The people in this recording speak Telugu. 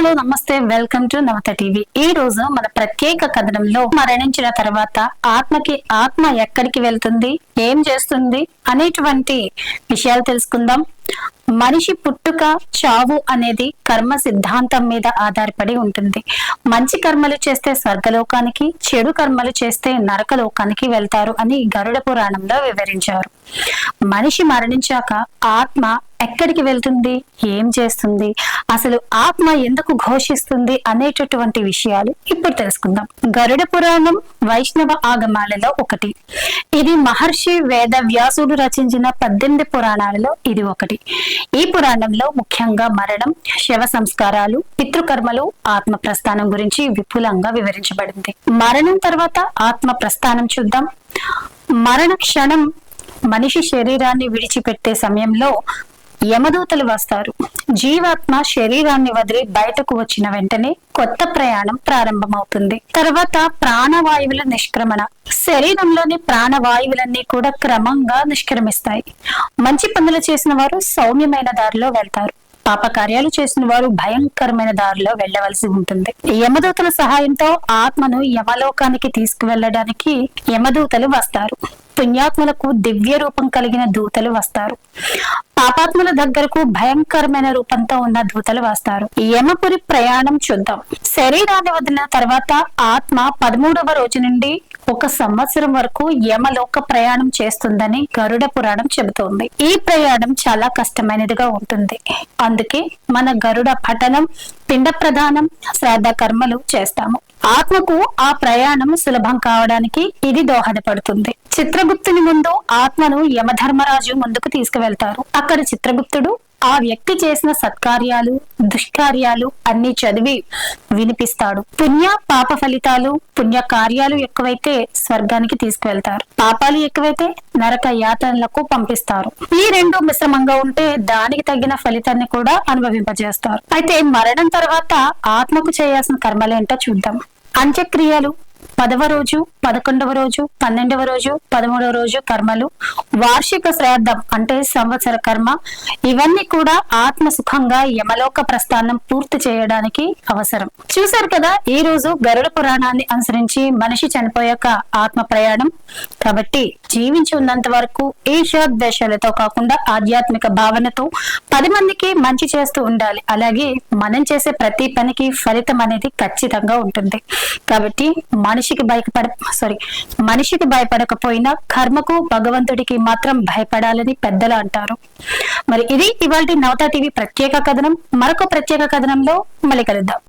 హలో నమస్తే వెల్కమ్ టు నవత టీవీ. ఈ రోజు మన ప్రత్యేక కథనంలో మరణించిన తర్వాత ఆత్మకి ఆత్మ ఎక్కడికి వెళ్తుంది ఏం చేస్తుంది అనేటువంటి విషయాలు తెలుసుకుందాం. మనిషి పుట్టుక చావు అనేది కర్మ సిద్ధాంతం మీద ఆధారపడి ఉంటుంది. మంచి కర్మలు చేస్తే స్వర్గలోకానికి చెడు కర్మలు చేస్తే నరకలోకానికి వెళ్తారు అని గరుడ పురాణంలో వివరించారు. మనిషి మరణించాక ఆత్మ ఎక్కడికి వెళ్తుంది ఏం చేస్తుంది అసలు ఆత్మ ఎందుకు ఘోషిస్తుంది అనేటటువంటి విషయాలు ఇప్పుడు తెలుసుకుందాం. గరుడ పురాణం వైష్ణవ ఆగమాలలో ఒకటి. ఇది మహర్షి వేద వ్యాసుడు రచించిన పద్దెనిమిది పురాణాలలో ఇది ఒకటి. ఈ పురాణంలో ముఖ్యంగా మరణం శవ సంస్కారాలు పితృకర్మలు ఆత్మ ప్రస్థానం గురించి విపులంగా వివరించబడింది. మరణం తర్వాత ఆత్మ ప్రస్థానం చూద్దాం. మరణ క్షణం మనిషి శరీరాన్ని విడిచిపెట్టే సమయంలో యమదూతలు వస్తారు. జీవాత్మ శరీరాన్ని వదిలి బయటకు వచ్చిన వెంటనే కొత్త ప్రయాణం ప్రారంభమవుతుంది. తర్వాత ప్రాణవాయువుల నిష్క్రమణ. శరీరంలోని ప్రాణవాయువులన్నీ కూడా క్రమంగా నిష్క్రమిస్తాయి. మంచి పనులు చేసిన వారు సౌమ్యమైన దారిలో వెళ్తారు. పాపకార్యాలు చేసిన వారు భయంకరమైన దారిలో వెళ్ళవలసి ఉంటుంది. యమదూతల సహాయంతో ఆత్మను యమలోకానికి తీసుకువెళ్ళడానికి యమదూతలు వస్తారు. పుణ్యాత్మలకు దివ్య రూపం కలిగిన దూతలు వస్తారు. పాపాత్ముల దగ్గరకు భయంకరమైన రూపంతో ఉన్న దూతలు వస్తారు. యమపురి ప్రయాణం చూద్దాం. శరీరాన్ని వదిలిన తర్వాత ఆత్మ పదమూడవ రోజు నుండి ఒక సంవత్సరం వరకు యమలోక ప్రయాణం చేస్తుందని గరుడ పురాణం చెబుతోంది. ఈ ప్రయాణం చాలా కష్టమైనదిగా ఉంటుంది. అందుకే మన గరుడ పఠనం పిండ ప్రదానం శ్రాద్ధ కర్మలు చేస్తాము. ఆత్మకు ఆ ప్రయాణం సులభం కావడానికి ఇది దోహదపడుతుంది. చిత్రగుప్తుని ముందు ఆత్మను యమధర్మరాజు ముందుకు తీసుకువెళ్తారు. అక్కడ చిత్రగుప్తుడు ఆ వ్యక్తి చేసిన సత్కార్యాలు దుష్కార్యాలు అన్ని చదివి వినిపిస్తాడు. పుణ్య పాప ఫలితాలు పుణ్య కార్యాలు ఎక్కువైతే స్వర్గానికి తీసుకువెళ్తారు. పాపాలు ఎక్కువైతే నరక యాతనలకు పంపిస్తారు. ఈ రెండు మిశ్రమంగా ఉంటే దానికి తగిన ఫలితాన్ని కూడా అనుభవింపజేస్తారు. అయితే మరణం తర్వాత ఆత్మకు చేయాల్సిన కర్మలేంటో చూద్దాం. అంత్యక్రియలు పదవ రోజు పదకొండవ రోజు పన్నెండవ రోజు పదమూడవ రోజు కర్మలు వార్షిక శ్రాద్ధం అంటే సంవత్సర కర్మ ఇవన్నీ కూడా ఆత్మ సుఖంగా యమలోక ప్రస్థానం పూర్తి చేయడానికి అవసరం. చూశారు కదా ఈ రోజు గరుడ పురాణాన్ని అనుసరించి మనిషి చనిపోయాక ఆత్మ ప్రయాణం. కాబట్టి జీవించి ఉన్నంత వరకు ఈర్ష్యాద్వేషాలతో కాకుండా ఆధ్యాత్మిక భావనతో పది మందికి మంచి చేస్తూ ఉండాలి. అలాగే మనం చేసే ప్రతి పనికి ఫలితం అనేది ఖచ్చితంగా ఉంటుంది. కాబట్టి మనిషి మనిషికి భయపడ సారీ మనిషికి భయపడకపోయినా కర్మకు భగవంతుడికి మాత్రం భయపడాలని పెద్దలు అంటారు. మరి ఇది ఇవాళ నవతా టీవీ ప్రత్యేక కథనం. మరొక ప్రత్యేక కథనంలో మళ్ళీ కలుద్దాం.